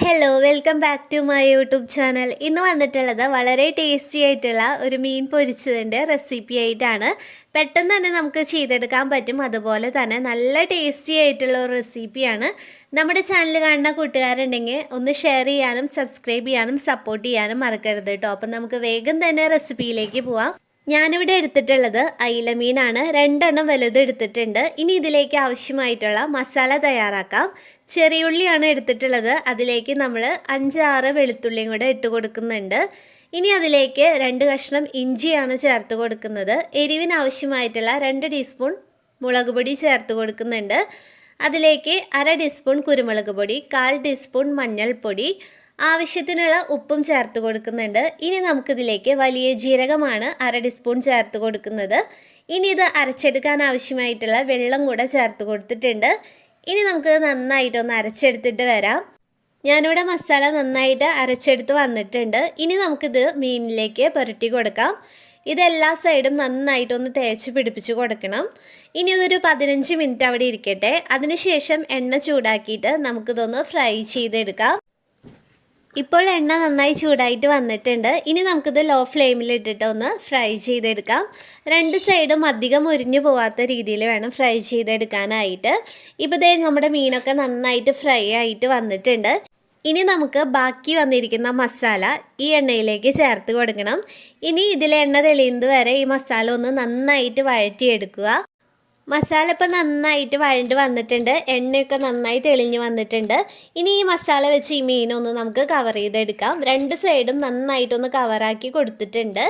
Hello welcome back to my YouTube channel ഇന്ന് വന്നിട്ടുള്ളത് വളരെ ടേസ്റ്റി ആയിട്ടുള്ള ഒരു മീൻ പൊരിച്ചതിന്റെ റെസിപ്പി ആയിട്ടാണ്. പെട്ടെന്ന് തന്നെ നമുക്ക് ചെയ്തെടുക്കാൻ പറ്റും. അതുപോലെ തന്നെ നല്ല ടേസ്റ്റി ആയിട്ടുള്ള ഒരു റെസിപ്പിയാണ് നമ്മുടെ ചാനൽ കാണുന്ന കൂട്ടുകാരുണ്ടെങ്കിൽ ഒന്ന് ഷെയർ ചെയ്യാനും സബ്സ്ക്രൈബ് ചെയ്യാനും സപ്പോർട്ട് ചെയ്യാനും മറക്കരുത് കേട്ടോ. അപ്പം നമുക്ക് വേഗം തന്നെ റെസിപ്പിയിലേക്ക് പോവാം. ഞാനിവിടെ എടുത്തിട്ടുള്ളത് അയിലമീനാണ്. രണ്ടെണ്ണം വലുത് എടുത്തിട്ടുണ്ട്. ഇനി ഇതിലേക്ക് ആവശ്യമായിട്ടുള്ള മസാല തയ്യാറാക്കാം. ചെറിയ ഉള്ളിയാണ് എടുത്തിട്ടുള്ളത്. അതിലേക്ക് നമ്മൾ അഞ്ചാറ് വെളുത്തുള്ളിയും കൂടെ ഇട്ട് കൊടുക്കുന്നുണ്ട്. ഇനി അതിലേക്ക് രണ്ട് കഷ്ണം ഇഞ്ചിയാണ് ചേർത്ത് കൊടുക്കുന്നത്. എരിവിന് ആവശ്യമായിട്ടുള്ള രണ്ട് ടീസ്പൂൺ മുളക് പൊടി ചേർത്ത് കൊടുക്കുന്നുണ്ട്. അതിലേക്ക് അര ടീസ്പൂൺ കുരുമുളക് പൊടി കാൽ ടീസ്പൂൺ മഞ്ഞൾപ്പൊടി ആവശ്യത്തിനുള്ള ഉപ്പും ചേർത്ത് കൊടുക്കുന്നുണ്ട്. ഇനി നമുക്കിതിലേക്ക് വലിയ ജീരകമാണ് അര ടീസ്പൂൺ ചേർത്ത് കൊടുക്കുന്നത്. ഇനി ഇത് അരച്ചെടുക്കാൻ ആവശ്യമായിട്ടുള്ള വെള്ളം കൂടെ ചേർത്ത് കൊടുത്തിട്ടുണ്ട്. ഇനി നമുക്ക് നന്നായിട്ടൊന്ന് അരച്ചെടുത്തിട്ട് വരാം. ഞാനിവിടെ മസാല നന്നായിട്ട് അരച്ചെടുത്ത് വന്നിട്ടുണ്ട്. ഇനി നമുക്കിത് മീനിലേക്ക് പുരട്ടി കൊടുക്കാം. ഇതെല്ലാ സൈഡും നന്നായിട്ടൊന്ന് തേച്ച് പിടിപ്പിച്ച് കൊടുക്കണം. ഇനി ഇതൊരു പതിനഞ്ച് മിനിറ്റ് അവിടെ ഇരിക്കട്ടെ. അതിനുശേഷം എണ്ണ ചൂടാക്കിയിട്ട് നമുക്കിതൊന്ന് ഫ്രൈ ചെയ്തെടുക്കാം. ഇപ്പോൾ എണ്ണ നന്നായി ചൂടായിട്ട് വന്നിട്ടുണ്ട്. ഇനി നമുക്കിത് ലോ ഫ്ലെയിമിലിട്ടിട്ട് ഒന്ന് ഫ്രൈ ചെയ്തെടുക്കാം. രണ്ട് സൈഡും അധികം ഒരിഞ്ഞു പോകാത്ത രീതിയിൽ വേണം ഫ്രൈ ചെയ്തെടുക്കാനായിട്ട്. ഇപ്പോൾ ദേ നമ്മുടെ മീനൊക്കെ നന്നായിട്ട് ഫ്രൈ ആയിട്ട് വന്നിട്ടുണ്ട്. ഇനി നമുക്ക് ബാക്കി വന്നിരിക്കുന്ന മസാല ഈ എണ്ണയിലേക്ക് ചേർത്ത് കൊടുക്കണം. ഇനി ഇതിൽ എണ്ണ തെളിയുന്നത് വരെ ഈ മസാല ഒന്ന് നന്നായിട്ട് വഴറ്റിയെടുക്കുക. മസാല ഇപ്പോൾ നന്നായിട്ട് വഴണ്ട് വന്നിട്ടുണ്ട്. എണ്ണയൊക്കെ നന്നായി തെളിഞ്ഞ് വന്നിട്ടുണ്ട്. ഇനി ഈ മസാല വെച്ച് ഈ മീനൊന്ന് നമുക്ക് കവർ ചെയ്തെടുക്കാം. രണ്ട് സൈഡും നന്നായിട്ടൊന്ന് കവറാക്കി കൊടുത്തിട്ടുണ്ട്.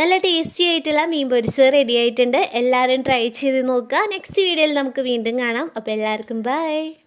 നല്ല ടേസ്റ്റി ആയിട്ടുള്ള മീൻ പൊരിച്ച് റെഡി ആയിട്ടുണ്ട്. എല്ലാവരും ട്രൈ ചെയ്ത് നോക്കുക. നെക്സ്റ്റ് വീഡിയോയിൽ നമുക്ക് വീണ്ടും കാണാം. അപ്പോൾ എല്ലാവർക്കും ബൈ